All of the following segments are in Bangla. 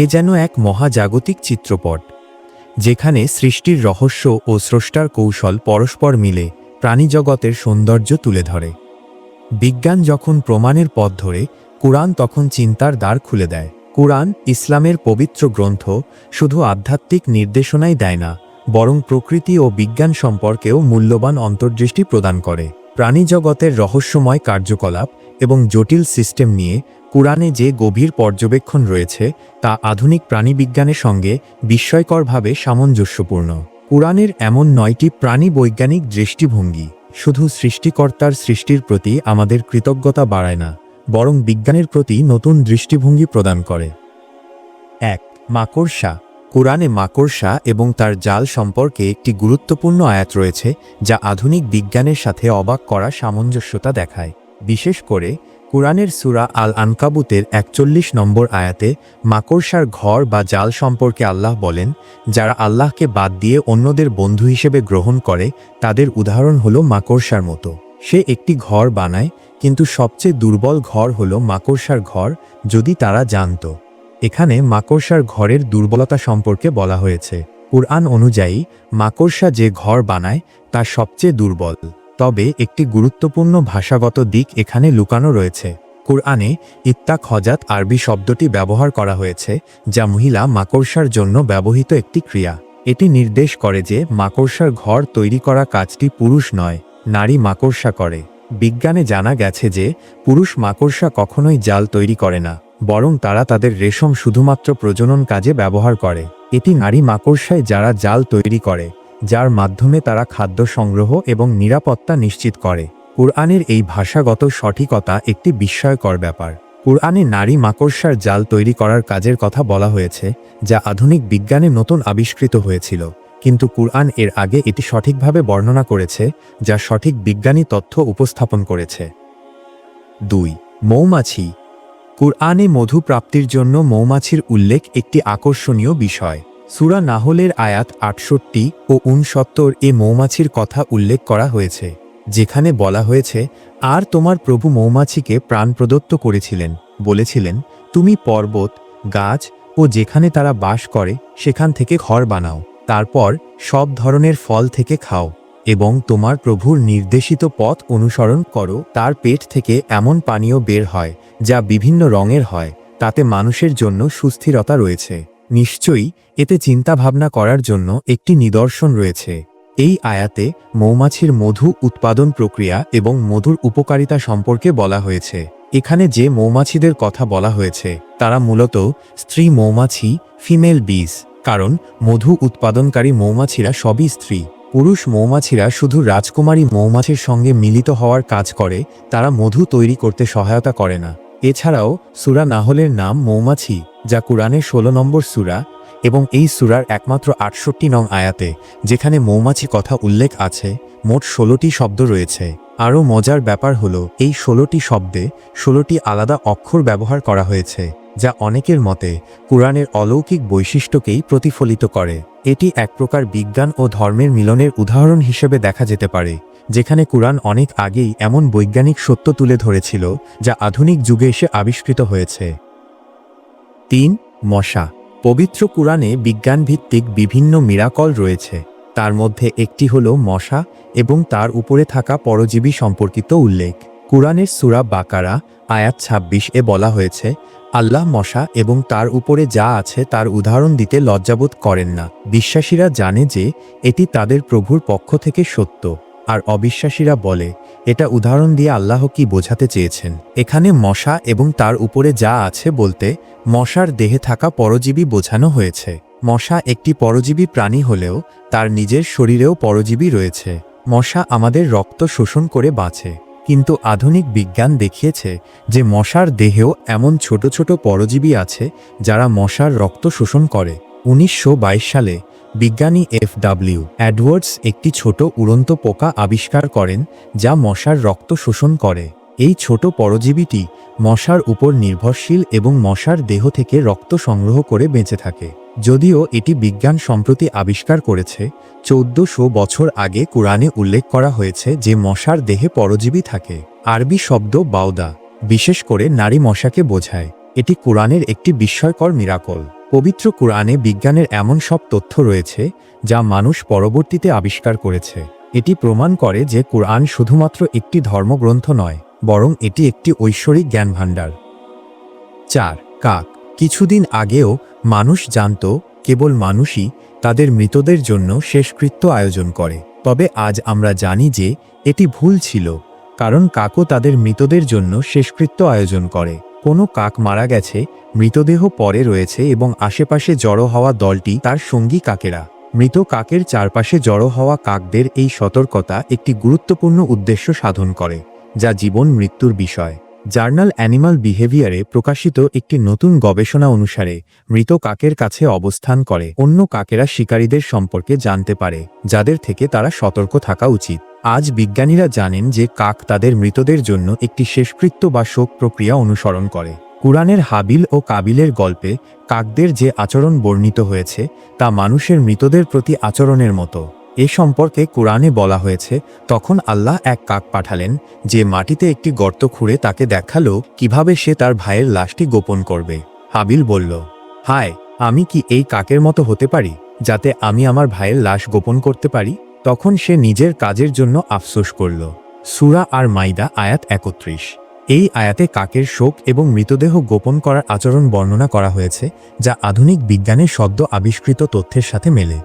এ যেন এক মহাজাগতিক চিত্রপট, যেখানে সৃষ্টির রহস্য ও স্রষ্টার কৌশল পরস্পর মিলে প্রাণীজগতের সৌন্দর্য তুলে ধরে। বিজ্ঞান যখন প্রমাণের পথ ধরে, কুরআন তখন চিন্তার দ্বার খুলে দেয়। কুরআন ইসলামের পবিত্র গ্রন্থ শুধু আধ্যাত্মিক নির্দেশনাই দেয় না, বরং প্রকৃতি ও বিজ্ঞান সম্পর্কেও মূল্যবান অন্তর্দৃষ্টি প্রদান করে। প্রাণীজগতের রহস্যময় কার্যকলাপ এবং জটিল সিস্টেম নিয়ে কুরআনে যে গভীর পর্যবেক্ষণ রয়েছে, তা আধুনিক প্রাণীবিজ্ঞানের সঙ্গে বিস্ময়করভাবে সামঞ্জস্যপূর্ণ। কুরআনের এমন নয়টি প্রাণী বৈজ্ঞানিক দৃষ্টিভঙ্গি শুধু সৃষ্টিকর্তার সৃষ্টির প্রতি আমাদের কৃতজ্ঞতা বাড়ায় না, বরং বিজ্ঞানের প্রতি নতুন দৃষ্টিভঙ্গি প্রদান করে। এক, মাকড়সা। কোরআনে মাকড়সা এবং তার জাল সম্পর্কে একটি গুরুত্বপূর্ণ আয়াত রয়েছে, যা আধুনিক বিজ্ঞানের সাথে অবাক করা সামঞ্জস্যতা দেখায়। বিশেষ করে কোরআনের সুরা আল আনকাবুতের একচল্লিশ নম্বর আয়াতে মাকড়সার ঘর বা জাল সম্পর্কে আল্লাহ বলেন, যারা আল্লাহকে বাদ দিয়ে অন্যদের বন্ধু হিসেবে গ্রহণ করে, তাদের উদাহরণ হলো মাকড়সার মতো। সে একটি ঘর বানায়, কিন্তু সবচেয়ে দুর্বল ঘর হলো মাকড়সার ঘর, যদি তারা জানত। এখানে মাকড়সার ঘরের দুর্বলতা সম্পর্কে বলা হয়েছে। কুরআন অনুযায়ী, মাকড়সা যে ঘর বানায়, তা সবচেয়ে দুর্বল। তবে একটি গুরুত্বপূর্ণ ভাষাগত দিক এখানে লুকানো রয়েছে। কুরআনে ইত্তাক হজাত আরবি শব্দটি ব্যবহার করা হয়েছে, যা মহিলা মাকড়সার জন্য ব্যবহৃত একটি ক্রিয়া। এটি নির্দেশ করে যে মাকড়সার ঘর তৈরি করা কাজটি পুরুষ নয়, নারী মাকড়সা করে। বিজ্ঞানে জানা গেছে যে, পুরুষ মাকড়সা কখনোই জাল তৈরি করে না, বরং তারা তাদের রেশম শুধুমাত্র প্রজনন কাজে ব্যবহার করে। এটি নারী মাকড়সায় যারা জাল তৈরি করে যার মাধ্যমে তারা খাদ্য সংগ্রহ এবং নিরাপত্তা নিশ্চিত করে। কুরআনের এই ভাষাগত সঠিকতা একটি বিস্ময়কর ব্যাপার। কুরআনে নারী মাকড়সার জাল তৈরি করার কাজের কথা বলা হয়েছে, যা আধুনিক বিজ্ঞানে নতুন আবিষ্কৃত হয়েছিল। কিন্তু কুরআন এর আগে এটি সঠিকভাবে বর্ণনা করেছে, যা সঠিক বিজ্ঞানী তথ্য উপস্থাপন করেছে। দুই, মৌমাছি। কুরআনে মধু প্রাপ্তির জন্য মৌমাছির উল্লেখ একটি আকর্ষণীয় বিষয়। সুরা নাহলের আয়াত আটষট্টি ও উনসত্তর এ মৌমাছির কথা উল্লেখ করা হয়েছে, যেখানে বলা হয়েছে, আর তোমার প্রভু মৌমাছিকে প্রাণ প্রদত্ত করেছিলেন, বলেছিলেন, তুমি পর্বত, গাছ ও যেখানে তারা বাস করে, সেখান থেকে ঘর বানাও, তারপর সব ধরনের ফল থেকে খাও, এবং তোমার প্রভুর নির্দেশিত পথ অনুসরণ করো, তার পেট থেকে এমন পানীয় বের হয়, যা বিভিন্ন রঙের হয়, তাতে মানুষের জন্য সুস্থিরতা রয়েছে। নিশ্চয়ই এতে চিন্তাভাবনা করার জন্য একটি নিদর্শন রয়েছে। এই আয়াতে মৌমাছির মধু উৎপাদন প্রক্রিয়া এবং মধুর উপকারিতা সম্পর্কে বলা হয়েছে। এখানে যে মৌমাছিদের কথা বলা হয়েছে, তারা মূলত স্ত্রী মৌমাছি, ফিমেল বিজ কারণ মধু উৎপাদনকারী মৌমাছিরা সবই স্ত্রী। পুরুষ মৌমাছিরা শুধু রাজকুমারী মৌমাছির সঙ্গে মিলিত হওয়ার কাজ করে, তারা মধু তৈরি করতে সহায়তা করে না। এছাড়াও সুরা নাহলের নাম মৌমাছি, যা কুরআনের ষোলো নম্বর সুরা এবং এই সুরার একমাত্র আটষট্টি নং আয়াতে, যেখানে মৌমাছি কথা উল্লেখ আছে, মোট ষোলোটি শব্দ রয়েছে। আরও মজার ব্যাপার হলো, এই ষোলোটি শব্দে ষোলোটি আলাদা অক্ষর ব্যবহার করা হয়েছে, যা অনেকের মতে কুরআনের অলৌকিক বৈশিষ্ট্যকেই প্রতিফলিত করে। এটি এক প্রকার বিজ্ঞান ও ধর্মের মিলনের উদাহরণ হিসেবে দেখা যেতে পারে, যেখানে কুরআন অনেক আগেই এমন বৈজ্ঞানিক সত্য তুলে ধরেছিল, যা আধুনিক যুগে এসে আবিষ্কৃত হয়েছে। তিন, মশা। পবিত্র কুরআনে বিজ্ঞানভিত্তিক বিভিন্ন মিরাকল রয়েছে। তার মধ্যে একটি হল মশা এবং তার উপরে থাকা পরজীবী সম্পর্কিত উল্লেখ। কুরআনের সুরা বাকারা, আয়াত ২৬ এ বলা হয়েছে, আল্লাহ মশা এবং তার উপরে যা আছে তার উদাহরণ দিতে লজ্জাবোধ করেন না। বিশ্বাসীরা জানে যে এটি তাদের প্রভুর পক্ষ থেকে সত্য। আর অবিশ্বাসীরা বলে, এটা উদাহরণ দিয়ে আল্লাহ কি বোঝাতে চেয়েছেন? এখানে মশা এবং তার উপরে যা আছে বলতে, মশার দেহে থাকা পরজীবী বোঝানো হয়েছে। মশা একটি পরজীবী প্রাণী হলেও, তার নিজের শরীরেও পরজীবী রয়েছে। মশা আমাদের রক্ত শোষণ করে বাঁচে। কিন্তু আধুনিক বিজ্ঞান দেখিয়েছে যে মশার দেহেও এমন ছোট ছোট পরজীবী আছে যারা মশার রক্ত শোষণ করে। উনিশশো বাইশ সালে বিজ্ঞানী এফ ডাব্লিউ অ্যাডওয়ার্ডস একটি ছোট উড়ন্ত পোকা আবিষ্কার করেন, যা মশার রক্ত শোষণ করে। এই ছোট পরজীবীটি মশার উপর নির্ভরশীল এবং মশার দেহ থেকে রক্ত সংগ্রহ করে বেঁচে থাকে। যদিও এটি বিজ্ঞান সম্প্রতি আবিষ্কার করেছে, চৌদ্দশো বছর আগে কোরআনে উল্লেখ করা হয়েছে যে মশার দেহে পরজীবী থাকে। আরবি শব্দ বাউদা, বিশেষ করে নারী মশাকে বোঝায়। এটি কোরআনের একটি বিস্ময়কর মিরাকল। পবিত্র কোরআনে বিজ্ঞানের এমন সব তথ্য রয়েছে, যা মানুষ পরবর্তীতে আবিষ্কার করেছে। এটি প্রমাণ করে যে কোরআন শুধুমাত্র একটি ধর্মগ্রন্থ নয়, বরং এটি একটি ঐশ্বরিক জ্ঞানভাণ্ডার। চার, কাক। কিছুদিন আগেও মানুষ জানত, কেবল মানুষই তাদের মৃতদের জন্য শেষকৃত্য আয়োজন করে। তবে আজ আমরা জানি যে এটি ভুল ছিল, কারণ কাকও তাদের মৃতদের জন্য শেষকৃত্য আয়োজন করে। কোনো কাক মারা গেছে, মৃতদেহ পরে রয়েছে এবং আশেপাশে জড়ো হওয়া দলটি তার সঙ্গী কাকেরা। মৃত কাকের চারপাশে জড়ো হওয়া কাকদের এই সতর্কতা একটি গুরুত্বপূর্ণ উদ্দেশ্য সাধন করে, যা জীবন মৃত্যুর বিষয়। জার্নাল অ্যানিমাল বিহেভিয়ারে প্রকাশিত একটি নতুন গবেষণা অনুসারে, মৃত কাকের কাছে অবস্থান করে অন্য কাকেরা শিকারীদের সম্পর্কে জানতে পারে, যাদের থেকে তারা সতর্ক থাকা উচিত। আজ বিজ্ঞানীরা জানেন যে কাক তাদের মৃতদের জন্য একটি শেষকৃত্য বা শোক প্রক্রিয়া অনুসরণ করে। কুরআনের হাবিল ও কাবিলের গল্পে কাকদের যে আচরণ বর্ণিত হয়েছে, তা মানুষের মৃতদের প্রতি আচরণের মতো। এ সম্পর্কে কোরআনে বলা হয়েছে, তখন আল্লাহ এক কাক পাঠালেন, যে মাটিতে একটি গর্ত খুঁড়ে তাকে দেখাল কীভাবে সে তার ভাইয়ের লাশটি গোপন করবে। হাবিল বলল, হায়, আমি কি এই কাকের মতো হতে পারি, যাতে আমি আমার ভাইয়ের লাশ গোপন করতে পারি? তখন সে নিজের কাজের জন্য আফসোস করল। সুরা আর মাইদা আয়াত একত্রিশ। এই আয়াতে কাকের শোক এবং মৃতদেহ গোপন করার আচরণ বর্ণনা করা হয়েছে, যা আধুনিক বিজ্ঞানের সদ্য আবিষ্কৃত তথ্যের সাথে মেলে।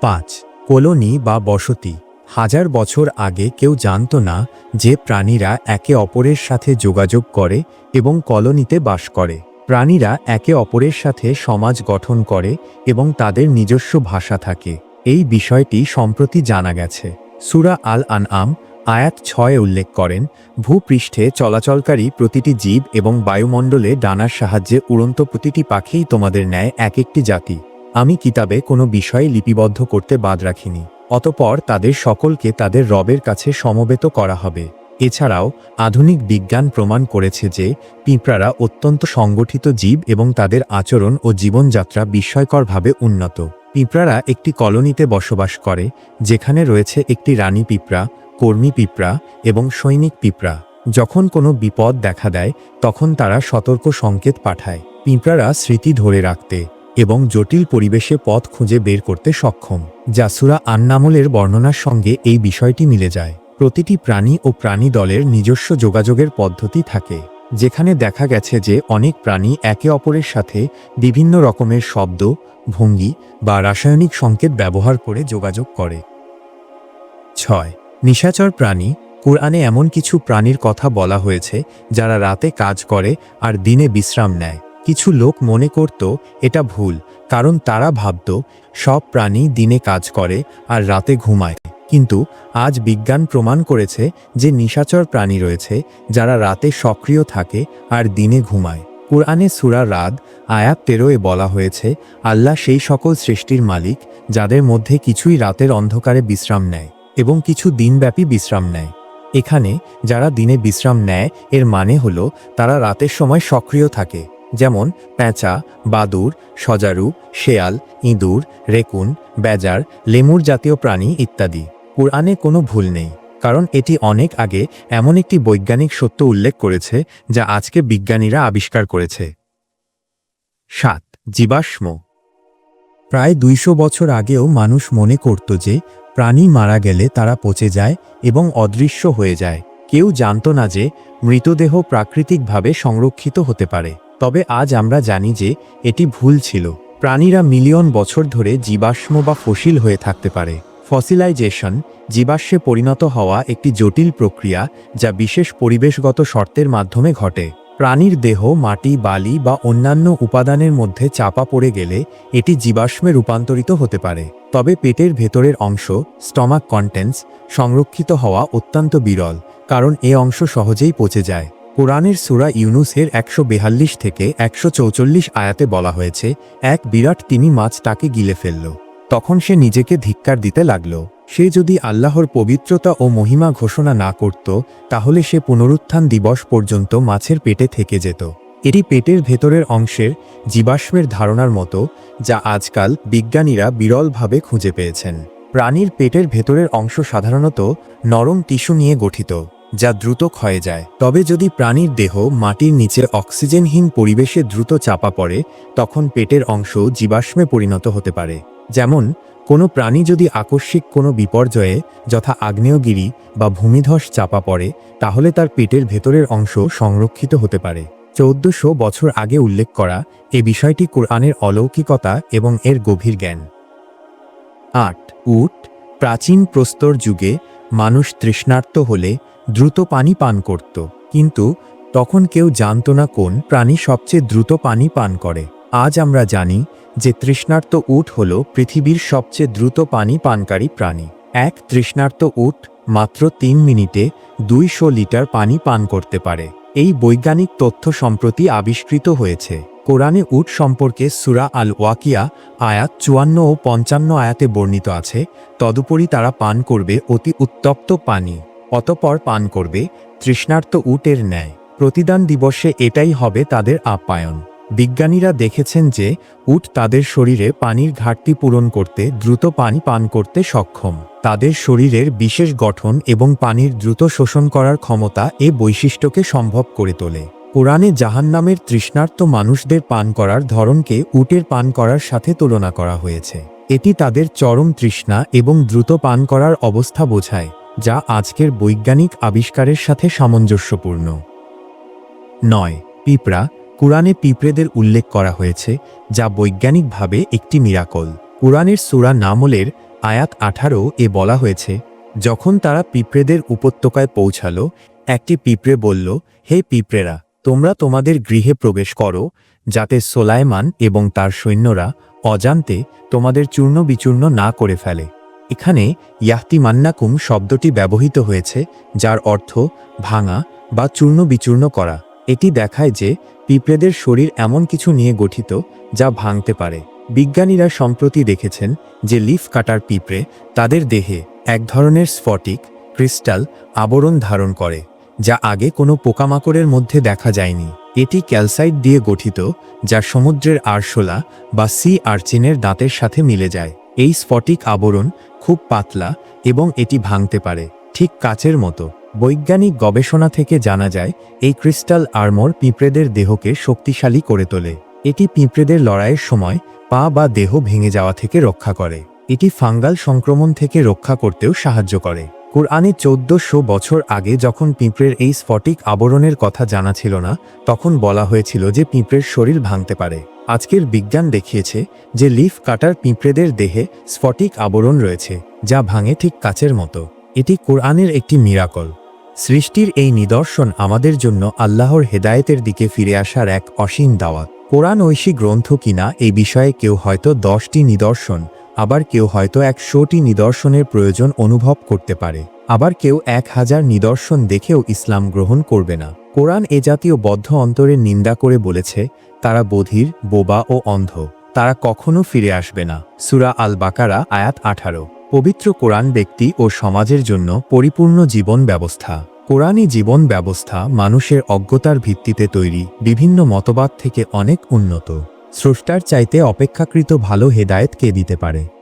পাঁচ। কলোনি বা বসতি। হাজার বছর আগে কেউ জানত না যে প্রাণীরা একে অপরের সাথে যোগাযোগ করে এবং কলোনিতে বাস করে। প্রাণীরা একে অপরের সাথে সমাজ গঠন করে এবং তাদের নিজস্ব ভাষা থাকে। এই বিষয়টি সম্প্রতি জানা গেছে। সুরা আল আন আম আয়াত ছয় উল্লেখ করেন, ভূপৃষ্ঠে চলাচলকারী প্রতিটি জীব এবং বায়ুমণ্ডলে ডানার সাহায্যে উড়ন্ত প্রতিটি পাখিই তোমাদের ন্যায় এক একটি জাতি। আমি কিতাবে কোনো বিষয় লিপিবদ্ধ করতে বাদ রাখিনি, অতপর তাদের সকলকে তাদের রবের কাছে সমবেত করা হবে। এছাড়াও, আধুনিক বিজ্ঞান প্রমাণ করেছে যে, পিঁপড়ারা অত্যন্ত সংগঠিত জীব এবং তাদের আচরণ ও জীবনযাত্রা বিস্ময়করভাবে উন্নত। পিঁপড়ারা একটি কলোনিতে বসবাস করে, যেখানে রয়েছে একটি রানী পিঁপড়া, কর্মী পিঁপড়া এবং সৈনিক পিঁপড়া। যখন কোনো বিপদ দেখা দেয়, তখন তারা সতর্ক সংকেত পাঠায়। পিঁপড়ারা স্মৃতি ধরে রাখতে এবং জটিল পরিবেশে পথ খুঁজে বের করতে সক্ষম। জাসুরা আন্নামলের বর্ণনার সঙ্গে এই বিষয়টি মিলে যায়। প্রতিটি প্রাণী ও প্রাণী দলের নিজস্ব যোগাযোগের পদ্ধতি থাকে। যেখানে দেখা গেছে যে অনেক প্রাণী একে অপরের সাথে বিভিন্ন রকমের শব্দ, ভঙ্গি বা রাসায়নিক সংকেত ব্যবহার করে যোগাযোগ করে। ছয়, নিশাচর প্রাণী। কোরআনে এমন কিছু প্রাণীর কথা বলা হয়েছে যারা রাতে কাজ করে আর দিনে বিশ্রাম নেয়। কিছু লোক মনে করত এটা ভুল, কারণ তারা ভাবত সব প্রাণী দিনে কাজ করে আর রাতে ঘুমায়। কিন্তু আজ বিজ্ঞান প্রমাণ করেছে যে নিশাচর প্রাণী রয়েছে যারা রাতে সক্রিয় থাকে আর দিনে ঘুমায়। কোরআনে সুরা রাদ, আয়াত তেরোয় বলা হয়েছে, আল্লাহ সেই সকল সৃষ্টির মালিক যাদের মধ্যে কিছুই রাতের অন্ধকারে বিশ্রাম নেয় এবং কিছু দিনব্যাপী বিশ্রাম নেয়। এখানে যারা দিনে বিশ্রাম নেয়, এর মানে হল তারা রাতের সময় সক্রিয় থাকে, যেমন প্যাঁচা, বাদুর, সজারু, শেয়াল, ইঁদুর, রেকুন, বেজার, লেমুর জাতীয় প্রাণী ইত্যাদি। কোরআনে কোনো ভুল নেই, কারণ এটি অনেক আগে এমন একটি বৈজ্ঞানিক সত্য উল্লেখ করেছে যা আজকে বিজ্ঞানীরা আবিষ্কার করেছে। সাত, জীবাশ্ম। প্রায় দুইশো বছর আগেও মানুষ মনে করত যে, প্রাণী মারা গেলে তারা পচে যায় এবং অদৃশ্য হয়ে যায়। কেউ জানত না যে, মৃতদেহ প্রাকৃতিকভাবে সংরক্ষিত হতে পারে। তবে আজ আমরা জানি যে, এটি ভুল ছিল। প্রাণীরা মিলিয়ন বছর ধরে জীবাশ্ম বা ফসিল হয়ে থাকতে পারে। ফসিলাইজেশন জীবাশ্মে পরিণত হওয়া একটি জটিল প্রক্রিয়া যা বিশেষ পরিবেশগত শর্তের মাধ্যমে ঘটে। প্রাণীর দেহ, মাটি, বালি বা অন্যান্য উপাদানের মধ্যে চাপা পড়ে গেলে এটি জীবাশ্মে রূপান্তরিত হতে পারে। তবে পেটের ভেতরের অংশ, স্টমাক কন্টেন্টস, সংরক্ষিত হওয়া অত্যন্ত বিরল, কারণ এ অংশ সহজেই পচে যায়। কোরআনের সুরা ইউনুসের একশো বেহাল্লিশ থেকে একশো চৌচল্লিশ আয়াতে বলা হয়েছে, এক বিরাট তিনি মাছ তাকে গিলে ফেলল। তখন সে নিজেকে ধিক্কার দিতে লাগল। সে যদি আল্লাহর পবিত্রতা ও মহিমা ঘোষণা না করত, তাহলে সে পুনরুত্থান দিবস পর্যন্ত মাছের পেটে থেকে যেত। এটি পেটের ভেতরের অংশের জীবাশ্মের ধারণার মতো, যা আজকাল বিজ্ঞানীরা বিরলভাবে খুঁজে পেয়েছেন। প্রাণীর পেটের ভেতরের অংশ সাধারণত নরম টিস্যু নিয়ে গঠিত, যা দ্রুত ক্ষয়ে যায়। তবে যদি প্রাণীর দেহ মাটির নিচে অক্সিজেনহীন পরিবেশে দ্রুত চাপা পড়ে, তখন পেটের অংশ জীবাশ্মে পরিণত হতে পারে। যেমন, কোনো প্রাণী যদি আকস্মিক কোনো বিপর্যয়ে যথা আগ্নেয়গিরি বা ভূমিধস চাপা পড়ে, তাহলে তার পেটের ভেতরের অংশ সংরক্ষিত হতে পারে। চৌদ্দশো বছর আগে উল্লেখ করা এ বিষয়টি কোরআনের অলৌকিকতা এবং এর গভীর জ্ঞান। আট, উট, প্রাচীন প্রস্তর যুগে মানুষ তৃষ্ণার্ত হলে দ্রুত পানি পান করত, কিন্তু তখন কেউ জানত না কোন প্রাণী সবচেয়ে দ্রুত পানি পান করে। আজ আমরা জানি যে তৃষ্ণার্ত উট হল পৃথিবীর সবচেয়ে দ্রুত পানি পানকারী প্রাণী। এক তৃষ্ণার্ত উট মাত্র তিন মিনিটে দুইশো লিটার পানি পান করতে পারে। এই বৈজ্ঞানিক তথ্য সম্প্রতি আবিষ্কৃত হয়েছে। কোরআনে উট সম্পর্কে সুরা আল ওয়াকিয়া আয়াত চুয়ান্ন ও পঞ্চান্ন আয়াতে বর্ণিত আছে। তদুপরি তারা পান করবে অতি উত্তপ্ত পানি, অতপর পান করবে তৃষ্ণার্ত উটের ন্যায়। প্রতিদান দিবসে এটাই হবে তাদের আপ্যায়ন। বিজ্ঞানীরা দেখেছেন যে, উট তাদের শরীরে পানির ঘাটতি পূরণ করতে দ্রুত পানি পান করতে সক্ষম। তাদের শরীরের বিশেষ গঠন এবং পানির দ্রুত শোষণ করার ক্ষমতা এ বৈশিষ্ট্যকে সম্ভব করে তোলে। কোরআনে জাহান্নামের তৃষ্ণার্ত মানুষদের পান করার ধরনকে উটের পান করার সাথে তুলনা করা হয়েছে। এটি তাদের চরম তৃষ্ণা এবং দ্রুত পান করার অবস্থা বোঝায়, যা আজকের বৈজ্ঞানিক আবিষ্কারের সাথে সামঞ্জস্যপূর্ণ। নয়, পিঁপড়া কোরআনে পিঁপড়েদের উল্লেখ করা হয়েছে, যা বৈজ্ঞানিকভাবে একটি মিরাকল। কোরআনের সুরা নামলের আয়াত আঠারো এ বলা হয়েছে, যখন তারা পিঁপড়েদের উপত্যকায় পৌঁছালো, একটি পিঁপড়ে বলল, হে পিঁপড়েরা, তোমরা তোমাদের গৃহে প্রবেশ করো, যাতে সোলাইমান এবং তার সৈন্যরা অজান্তে তোমাদের চূর্ণ বিচূর্ণ না করে ফেলে এখানে ইয়াহতি মান্নাকুম শব্দটি ব্যবহৃত হয়েছে, যার অর্থ ভাঙা বা চূর্ণ বিচূর্ণ করা। এটি দেখায় যে পিঁপড়েদের শরীর এমন কিছু নিয়ে গঠিত যা ভাঙতে পারে। বিজ্ঞানীরা সম্প্রতি দেখেছেন যে লিফ কাটার পিঁপড়ে তাদের দেহে এক ধরনের স্ফটিক, ক্রিস্টাল আবরণ ধারণ করে, যা আগে কোনো পোকামাকড়ের মধ্যে দেখা যায়নি। এটি ক্যালসাইট দিয়ে গঠিত, যা সমুদ্রের আরশোলা বা সি আর্চিনের দাঁতের সাথে মিলে যায়। এই স্ফটিক আবরণ খুব পাতলা এবং এটি ভাঙতে পারে, ঠিক কাচের মতো। বৈজ্ঞানিক গবেষণা থেকে জানা যায়, এই ক্রিস্টাল আর্মর পিঁপড়েদের দেহকে শক্তিশালী করে তোলে। এটি পিঁপড়েদের লড়াইয়ের সময় পা বা দেহ ভেঙে যাওয়া থেকে রক্ষা করে। এটি ফাঙ্গাল সংক্রমণ থেকে রক্ষা করতেও সাহায্য করে। কোরআনে চৌদ্দশো বছর আগে যখন পিঁপড়ের এই স্ফটিক আবরণের কথা জানা ছিল না, তখন বলা হয়েছিল যে পিঁপড়ের শরীর ভাঙতে পারে। আজকের বিজ্ঞান দেখিয়েছে যে লিফ কাটার পিঁপড়েদের দেহে স্ফটিক আবরণ রয়েছে, যা ভাঙে ঠিক কাচের মতো। এটি কোরআনের একটি মিরাকল। সৃষ্টির এই নিদর্শন আমাদের জন্য আল্লাহর হেদায়েতের দিকে ফিরে আসার এক অসীম দাওয়াত। কোরআন ঐশী গ্রন্থ কিনা এই বিষয়ে কেউ হয়তো দশটি নিদর্শন, আবার কেউ হয়তো একশোটি নিদর্শনের প্রয়োজন অনুভব করতে পারে। আবার কেউ এক হাজার নিদর্শন দেখেও ইসলাম গ্রহণ করবে না। কোরআন এ জাতীয় বদ্ধ অন্তরের নিন্দা করে বলেছে, তারা বধির, বোবা ও অন্ধ, তারা কখনো ফিরে আসবে না। সুরা আল বাকারা আয়াত আঠারো। পবিত্র কোরআন ব্যক্তি ও সমাজের জন্য পরিপূর্ণ জীবন ব্যবস্থা। কোরআনই জীবন ব্যবস্থা মানুষের অজ্ঞতার ভিত্তিতে তৈরি, বিভিন্ন মতবাদ থেকে অনেক উন্নত। স্রষ্টার চাইতে অপেক্ষাকৃত ভালো হেদায়েত কে দিতে পারে?